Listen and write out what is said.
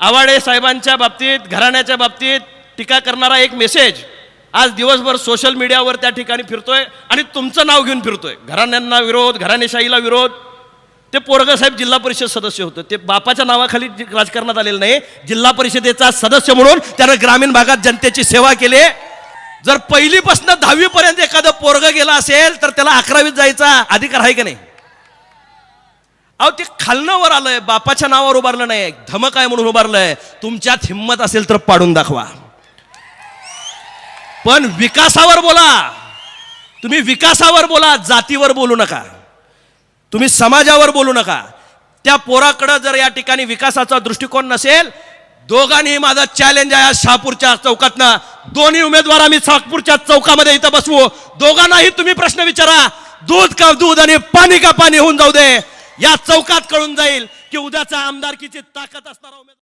आवाडे साहेबांच्या बाबतीत घराण्याच्या बाबतीत टीका करणारा एक मेसेज आज दिवसभर सोशल मीडियावर त्या ठिकाणी फिरतोय आणि तुमचं नाव घेऊन फिरतोय. घराण्यांना विरोध घराणेशाहीला विरोध. ते पोरगा साहेब जिल्हा परिषद सदस्य होतं. ते बापाच्या नावाखाली राजकारणात आलेलं नाही जिल्हा परिषदेचा सदस्य म्हणून त्यानं ग्रामीण भागात जनतेची सेवा केली. जर पहिलीपासून दहावीपर्यंत एखादं पोरग गेला असेल तर त्याला अकरावीत जायचा अधिकार आहे का नाही? अहो ते खालनं वर आलंय. बापाच्या नावावर उभारलं नाही. धमक आहे म्हणून उभारलंय. तुमच्यात हिंमत असेल तर पाडून दाखवा. पण विकासावर बोला. तुम्ही विकासावर बोला जातीवर बोलू नका. तुम्ही समाजावर बोलू नका. त्या पोराकडं जर या ठिकाणी विकासाचा दृष्टिकोन नसेल दोघांनी माझा चॅलेंज आहे आज शहापूरच्या चौकातनं. दोन्ही उमेदवार आम्ही शहापूरच्या चौकामध्ये इथं बसवू. दोघांनाही तुम्ही प्रश्न विचारा. दूध का दूध आणि पाणी का पाणी होऊन जाऊ दे. या चौकात कळून जाईल की उद्याचा आमदारकीची ताकद असणारा उमेदवार